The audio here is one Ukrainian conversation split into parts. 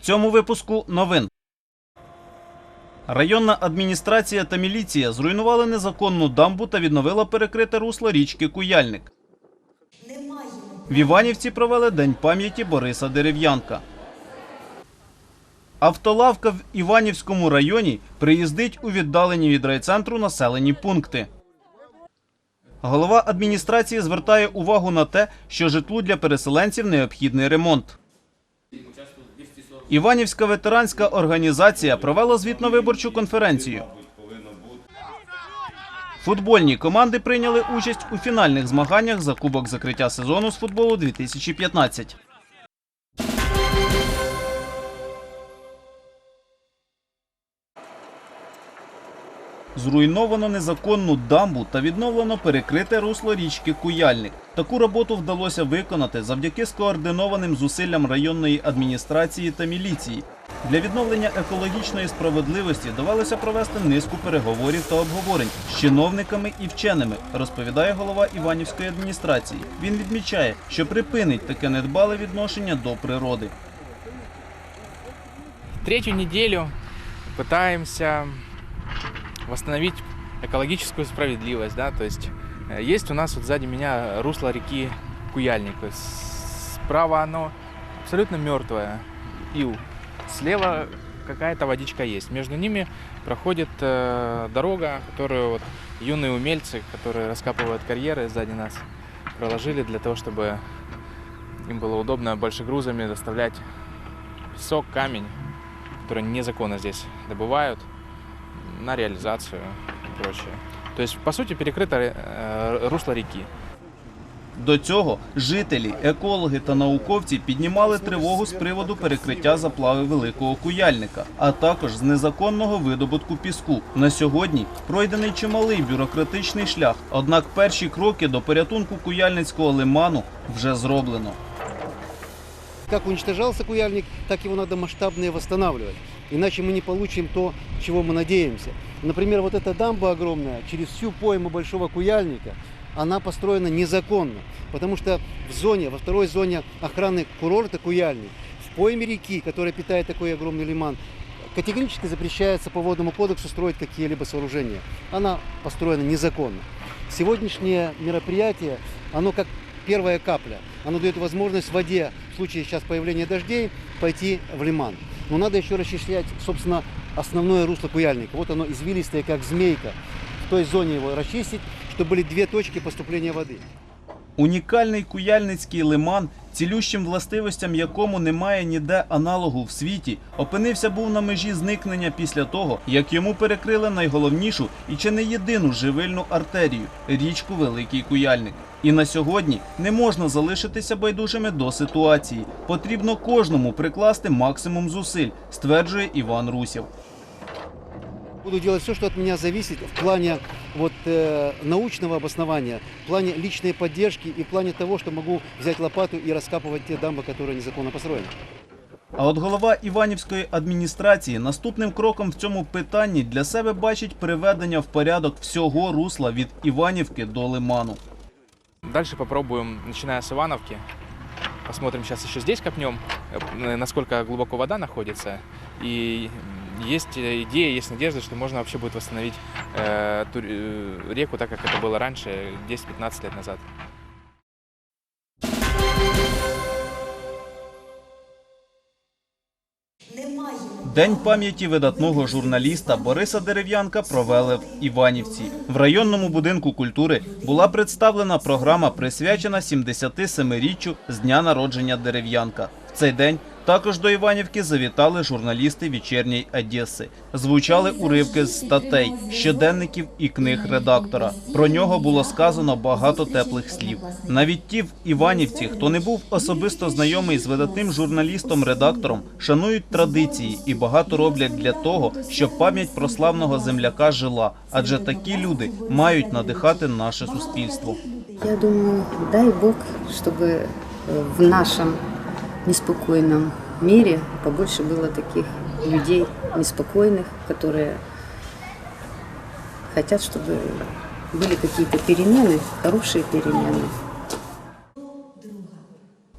цьому випуску новин. Районна адміністрація та міліція зруйнували незаконну дамбу та відновила перекрите русло річки Куяльник. В Іванівці провели День пам'яті Бориса Дерев'янка. Автолавка в Іванівському районі приїздить у віддалені від райцентру населені пункти. Голова адміністрації звертає увагу на те, що житлу для переселенців необхідний ремонт. Іванівська ветеранська організація провела звітно-виборчу конференцію. Футбольні команди прийняли участь у фінальних змаганнях за кубок закриття сезону з футболу 2015. Зруйновано незаконну дамбу та відновлено перекрите русло річки Куяльник. Таку роботу вдалося виконати завдяки скоординованим зусиллям районної адміністрації та міліції. Для відновлення екологічної справедливості довелося провести низку переговорів та обговорень з чиновниками і вченими, розповідає голова Іванівської адміністрації. Він відмічає, що припинить таке недбале відношення до природи. Третью неделю пытаемся восстановить экологическую справедливость, да, то есть э, есть у нас вот сзади меня русло реки Куяльник, справа оно абсолютно мертвое, ил, слева какая-то водичка есть, между ними проходит э, дорога, которую вот юные умельцы, которые раскапывают карьеры сзади нас, проложили для того, чтобы им было удобно большегрузами доставлять песок, камень, которые незаконно здесь добывают на реализацию и прочее. То есть, по сути, перекрыто э, русло реки. До цього жителі, екологи та науковці піднімали тривогу з приводу перекриття заплави великого куяльника, а також з незаконного видобутку піску. На сьогодні пройдений чималий бюрократичний шлях. Однак перші кроки до порятунку куяльницького лиману вже зроблено. Как уничтожался куяльник, так его надо масштабно и восстанавливать. Иначе мы не получим то, чего мы надеемся. Например, вот эта дамба огромная через всю пойму Большого Куяльника, она построена незаконно. Потому что в зоне, во второй зоне охраны курорта Куяльник, в пойме реки, которая питает такой огромный лиман, категорически запрещается по водному кодексу строить какие-либо сооружения. Она построена незаконно. Сегодняшнее мероприятие, оно как первая капля. Оно дает возможность воде, в случае сейчас появления дождей, пойти в лиман. Но надо еще расчислять, собственно, основное русло Куяльника. Вот оно извилистое, как змейка. В той зоне его расчистить, чтобы были две точки поступления воды. Унікальний куяльницький лиман, цілющим властивостям якому немає ніде аналогу в світі, опинився був на межі зникнення після того, як йому перекрили найголовнішу і чи не єдину живильну артерію річку Великий Куяльник. І на сьогодні не можна залишитися байдужими до ситуації. Потрібно кожному прикласти максимум зусиль, стверджує Іван Русєв. Буду делать все, что от меня зависит в плане вот, э, научного обоснования, в плане личной поддержки и в плане того, что могу взять лопату и раскапывать те дамбы, которые незаконно построены. А от голова Іванівської адміністрації наступним кроком в цьому питанні для себе бачить приведення в порядок всього русла від Іванівки до лиману. Дальше попробуем, начиная с Ивановки. Посмотрим сейчас еще здесь копнем, э, насколько глубоко вода находится. И есть э, идея, есть надежда, что можно вообще будет восстановить э, ту э, реку так, как это было раньше, 10-15 лет назад. День пам'яті видатного журналіста Бориса Дерев'янка провели в Іванівці. В районному будинку культури була представлена програма, присвячена 77-річчю з дня народження Дерев'янка. В цей день також до Іванівки завітали журналісти вечірньої Одеси. Звучали уривки з статей, щоденників і книг редактора. Про нього було сказано багато теплих слів. Навіть ті в Іванівці, хто не був особисто знайомий з видатним журналістом-редактором, шанують традиції і багато роблять для того, щоб пам'ять про славного земляка жила. Адже такі люди мають надихати наше суспільство. Я думаю, дай Бог, чтобы э, в нашем неспокойном мире побольше было таких людей неспокойных, которые хотят, чтобы были какие-то перемены, хорошие перемены.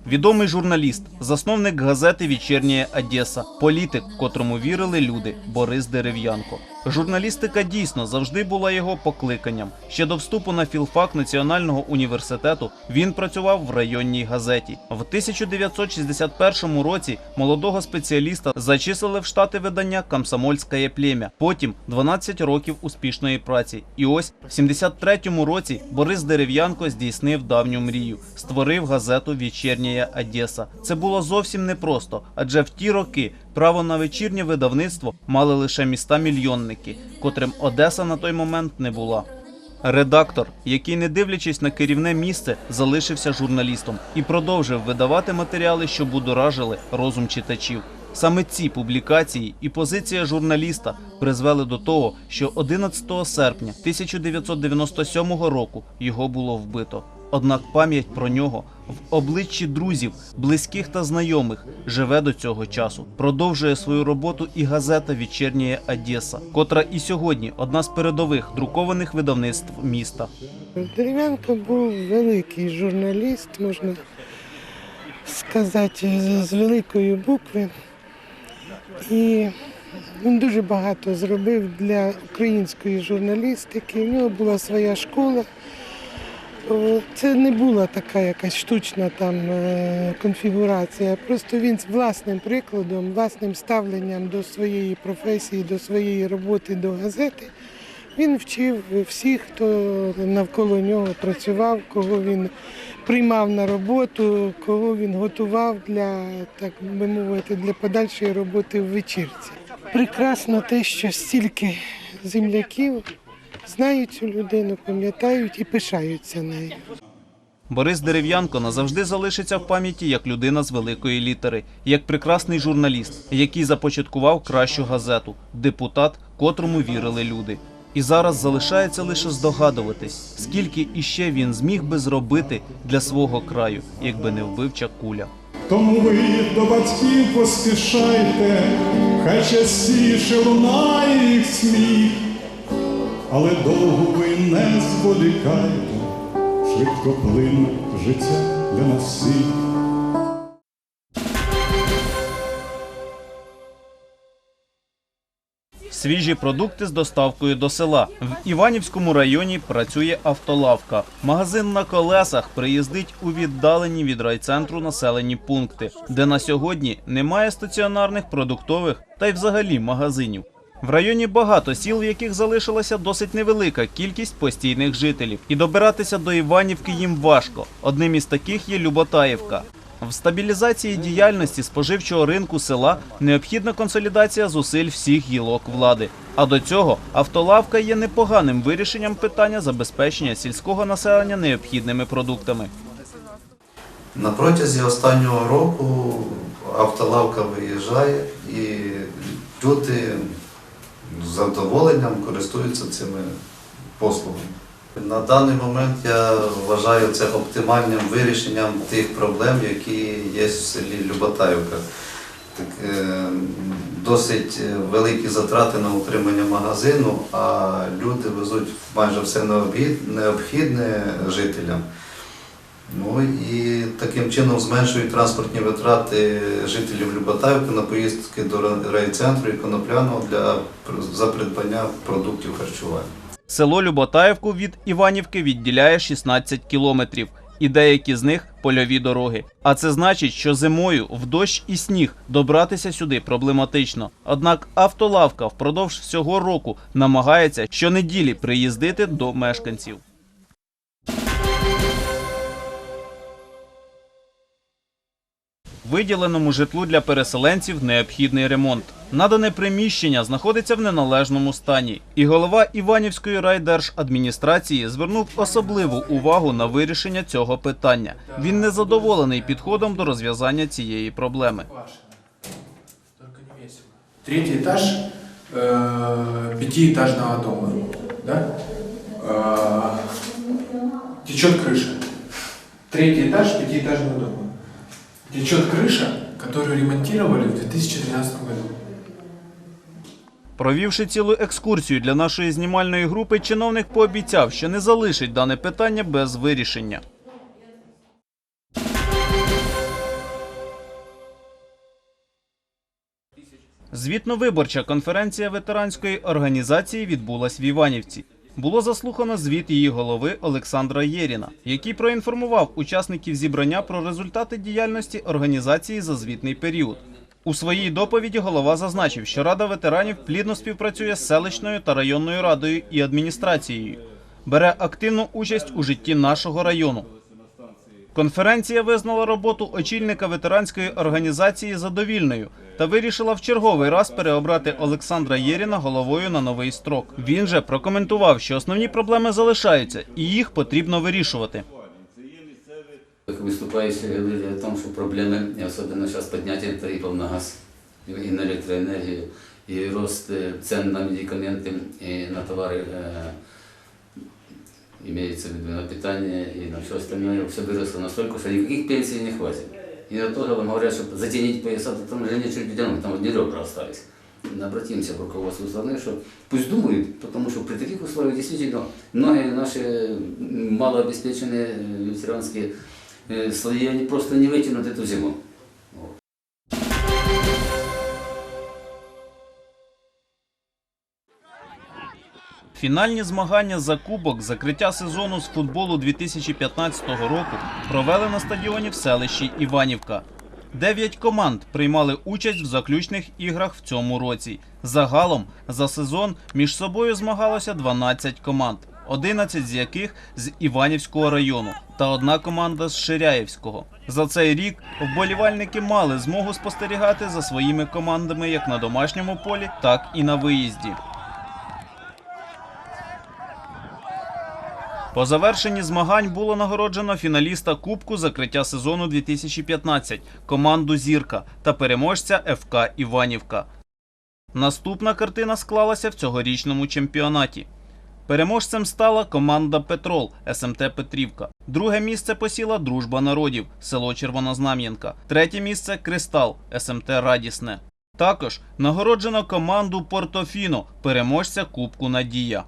Відомий журналіст, засновник газети Вечірня Одеса, політик, котрому вірили люди Борис Дерев'янко. Журналістика дійсно завжди була його покликанням. Ще до вступу на філфак Національного університету він працював в районній газеті. В 1961 році молодого спеціаліста зачислили в штати видання Комсомольське плем'я. Потім 12 років успішної праці. І ось в 73-му році Борис Дерев'янко здійснив давню мрію, створив газету Вечірня Одеса. Це було зовсім непросто, адже в ті роки право на вечірнє видавництво мали лише міста мільйонники, котрим Одеса на той момент не була. Редактор, який, не дивлячись на керівне місце, залишився журналістом і продовжив видавати матеріали, що будоражили розум читачів. Саме ці публікації і позиція журналіста призвели до того, що 11 серпня 1997 року його було вбито. Однак пам'ять про нього в обличчі друзів, близьких та знайомих живе до цього часу. Продовжує свою роботу і газета Вечірня Одеса, котра і сьогодні одна з передових друкованих видавництв міста. Дерев'янко був великий журналіст, можна сказати, з великої букви. І він дуже багато зробив для української журналістики. У нього була своя школа. О, Це не була така якась штучна там е, конфігурація. Просто він з власним прикладом, власним ставленням до своєї професії, до своєї роботи, до газети. Він вчив всіх, хто навколо нього працював, кого він приймав на роботу, кого він готував для, так би мовити, для подальшої роботи в вечірці. Прекрасно те, що стільки земляків знають цю людину, пам'ятають і пишаються нею. Борис Дерев'янко назавжди залишиться в пам'яті як людина з великої літери, як прекрасний журналіст, який започаткував кращу газету, депутат, котрому вірили люди. І зараз залишається лише здогадуватись, скільки іще він зміг би зробити для свого краю, якби не вбивча куля. Тому ви до батьків поспішайте, хай частіше лунає їх сміх, але довго ви не зволікайте, швидко плине життя для нас всіх. Свіжі продукти з доставкою до села. В Іванівському районі працює автолавка. Магазин на колесах приїздить у віддалені від райцентру населені пункти, де на сьогодні немає стаціонарних продуктових та й взагалі магазинів. В районі багато сіл, в яких залишилася досить невелика кількість постійних жителів, і добиратися до Іванівки їм важко. Одним із таких є Люботаївка. В стабілізації діяльності споживчого ринку села необхідна консолідація зусиль всіх гілок влади. А до цього автолавка є непоганим вирішенням питання забезпечення сільського населення необхідними продуктами. На протязі останнього року автолавка виїжджає і люди з задоволенням користуються цими послугами. На даний момент я вважаю це оптимальним вирішенням тих проблем, які є в селі Люботаївка. Так, е, досить великі затрати на утримання магазину, а люди везуть майже все необхід- необхідне жителям. Ну і таким чином зменшують транспортні витрати жителів Люботаївки на поїздки до райцентру і конопляного для за придбання продуктів харчування. Село Люботаївку від Іванівки відділяє 16 кілометрів, і деякі з них польові дороги. А це значить, що зимою в дощ і сніг добратися сюди проблематично. Однак автолавка впродовж всього року намагається щонеділі приїздити до мешканців. Виділеному житлу для переселенців необхідний ремонт. Надане приміщення знаходиться в неналежному стані, і голова Іванівської райдержадміністрації звернув особливу увагу на вирішення цього питання. Він не задоволений підходом до розв'язання цієї проблеми. Только не весело. Третий этаж э, пятиэтажного дома, да? Э, течет крыша. Третий этаж пятиэтажного дома. Течет крыша, которую ремонтировали в 2013 году. Провівши цілу екскурсію для нашої знімальної групи, чиновник пообіцяв, що не залишить дане питання без вирішення. Звітно-виборча конференція ветеранської організації відбулась в Іванівці. Було заслухано звіт її голови Олександра Єріна, який проінформував учасників зібрання про результати діяльності організації за звітний період. У своїй доповіді голова зазначив, що Рада ветеранів плідно співпрацює з селищною та районною радою і адміністрацією, бере активну участь у житті нашого району. Конференція визнала роботу очільника ветеранської організації задовільною та вирішила в черговий раз переобрати Олександра Єріна головою на новий строк. Він же прокоментував, що основні проблеми залишаються і їх потрібно вирішувати. Как выступающие говорили о том, что проблемы, и особенно сейчас поднятие тарифов на газ и на электроэнергию, и рост э, цен на медикаменты и на товары, э, имеется в виду на питание и на все остальное, все выросло настолько, что никаких пенсий не хватит. И на тоже вам говорят, что затянить пояса, то там уже нечего тянуть, там одни ребра остались. Обратимся к руководству страны, что пусть думают, потому что при таких условиях действительно многие наши м, малообеспеченные э, ветеранские э, слои, они просто не вытянут эту зиму. Фінальні змагання за кубок закриття сезону з футболу 2015 року провели на стадіоні в селищі Іванівка. Дев'ять команд приймали участь в заключних іграх в цьому році. Загалом за сезон між собою змагалося 12 команд, 11 з яких з Іванівського району та одна команда з Ширяєвського. За цей рік вболівальники мали змогу спостерігати за своїми командами як на домашньому полі, так і на виїзді. По завершенні змагань було нагороджено фіналіста Кубку закриття сезону 2015 команду Зірка та переможця ФК Іванівка. Наступна картина склалася в цьогорічному чемпіонаті. Переможцем стала команда Петрол СМТ Петрівка. Друге місце посіла Дружба народів село Червонознам'янка. Третє місце Кристал СМТ Радісне. Також нагороджено команду Портофіно, переможця Кубку Надія.